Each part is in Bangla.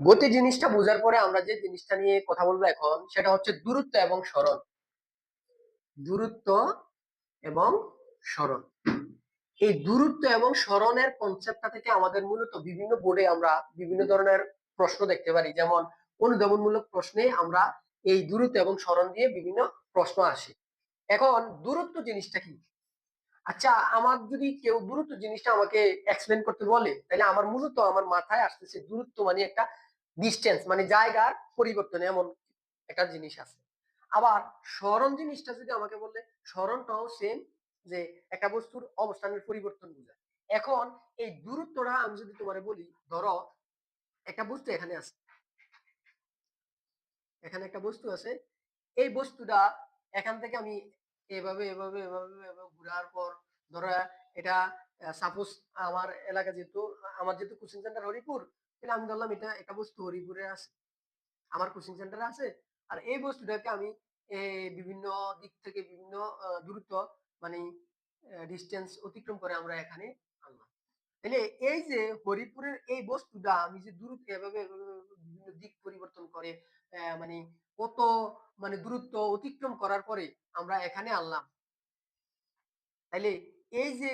গতি জিনিসটা বোঝার পরে আমরা যে জিনিসটা নিয়ে কথা বলব এখন, সেটা হচ্ছে দূরত্ব এবং সরণ দূরত্ব এবং সরণ এই দূরত্ব এবং সরণের কনসেপ্টটা থেকে আমাদের মূলত বিভিন্ন বোর্ডে আমরা বিভিন্ন ধরনের প্রশ্ন দেখতে পারি। যেমন, অনুধাবনমূলক প্রশ্নে আমরা এই দূরত্ব এবং সরণ দিয়ে বিভিন্ন প্রশ্ন আসে। এখন, দূরত্ব জিনিসটা কি? আচ্ছা আমার যদি কেউ দূরত্ব জিনিসটা আমাকে এক্সপ্লেন করতে বলে, তাহলে আমার মূলত আমার মাথায় আসতেছে দূরত্ব মানে একটা ডিস্টেন্স মানে জায়গার পরিবর্তন, এমন একটা জিনিস আছে। আবার স্মরণ জিনিসটা যদি আমাকে বললে স্মরণটাও সেম যে একটা বস্তুর অবস্থানের পরিবর্তন বোঝায়। এখন এই দূরত্বটা আমি যদি তোমারে বলি, ধরো একটা বস্তু এখানে আছে। এখানে একটা বস্তু আছে। এই বস্তুটা এখান থেকে আমি এভাবে এভাবে এভাবে ঘুরার পর, ধরো এটা সাপোজ আমার এলাকা যেহেতু, আমার যেহেতু কোচিং সেন্টার হরিপুর তাহলে আমি ধরলাম এটা একটা বস্তু হরিপুরে আছে, আমার কোচিং সেন্টারে আছে। আর এই বস্তুটাকে আমি বিভিন্ন দিক থেকে বিভিন্ন দূরত্ব মানে ডিস্টেন্স অতিক্রম করে আমরা এখানে আনলাম। তাহলে এই যে হরিপুরের এই বস্তুটা আমি যে দূরত্ব এভাবে বিভিন্ন দিক পরিবর্তন করে মানে কত মানে দূরত্ব অতিক্রম করার পরে আমরা এখানে আনলাম। তাইলে এই যে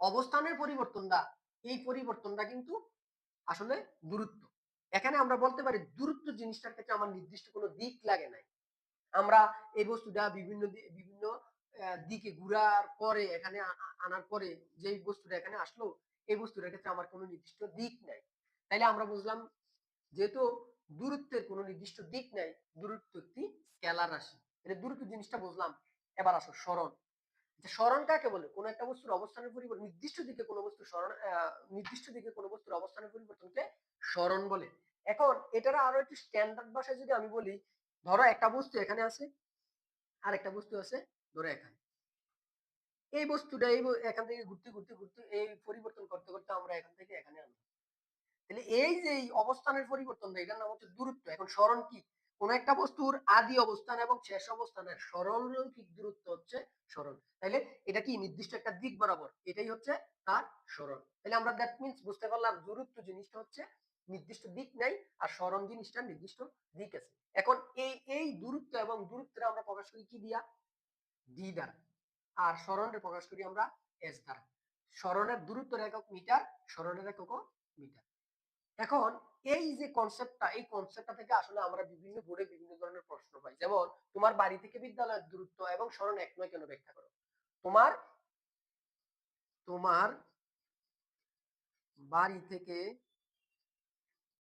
অবস্থানের পরিবর্তনটা, এই পরিবর্তনটা কিন্তু আসলে দূরত্ব। এখানে আমরা বলতে পারি দূরত্ব জিনিসটার ক্ষেত্রে আমার নির্দিষ্ট কোনো দিক লাগে নাই। আমরা এই বস্তুটা বিভিন্ন বিভিন্ন দিকে ঘুরার পরে, এখানে আনার পরে যে বস্তুটা এখানে আসলো, এই বস্তুটার ক্ষেত্রে আমার কোনো নির্দিষ্ট দিক নাই। তাইলে আমরা বুঝলাম যেহেতু দূরত্বের কোনো নির্দিষ্ট দিক নাই, দূরত্ব একটি স্কেলার রাশি। মানে দূরত্ব জিনিসটা বুঝলাম। এবার আসো স্মরণ। স্মরণ কাকে বলে? কোনো একটা বস্তুর অবস্থানের পরিবর্তন, নির্দিষ্ট দিকে কোনো বস্তুর স্মরণ নির্দিষ্ট দিকে কোনো বস্তুর অবস্থানের পরিবর্তনকে স্মরণ বলে। এখন এটার আরও একটু স্ট্যান্ডার্ড ভাষায় যদি আমি বলি, ধরো একটা বস্তু এখানে আছে আর একটা বস্তু আছে, ধরো এখানে। এই বস্তুটা এই এখান থেকে ঘুরতে ঘুরতে ঘুরতে এই পরিবর্তন করতে করতে আমরা এখান থেকে এখানে আনব। তাহলে এই যে অবস্থানের পরিবর্তন এটার নাম হচ্ছে দূরত্ব। এখন স্মরণ কি? কোন একটা বস্তুর আদি অবস্থান এবং শেষ অবস্থানের সরলরৈখিক দূরত্ব হচ্ছে সরল তাইলে এটা কি নির্দিষ্ট একটা দিক বরাবর? এটাই হচ্ছে তার সরল তাহলে আমরা দ্যাট মিন্স বুঝতে পারলাম দূরত্ব জিনিসটা হচ্ছে নির্দিষ্ট দিক নাই আর সরণ জিনিসটা নির্দিষ্ট দিক আছে। এখন এই এই দূরত্ব এবং দূরত্বটা আমরা প্রকাশ করি কি দিয়া? ডি দ্বারা। আর সরণের প্রকাশ করি আমরা এস দ্বারা। সরণের দূরত্বের একক মিটার সরণের একক মিটার। এখন এই যে কনসেপ্টটা এই কনসেপ্টটা থেকে আসলে আমরা বিভিন্ন বোর্ডে বিভিন্ন ধরনের প্রশ্ন পাই। যেমন, তোমার বাড়ি থেকে বিদ্যালয়ের দূরত্ব এবং স্মরণ এক নয় কেন ব্যাখ্যা করো? তোমার তোমার বাড়ি থেকে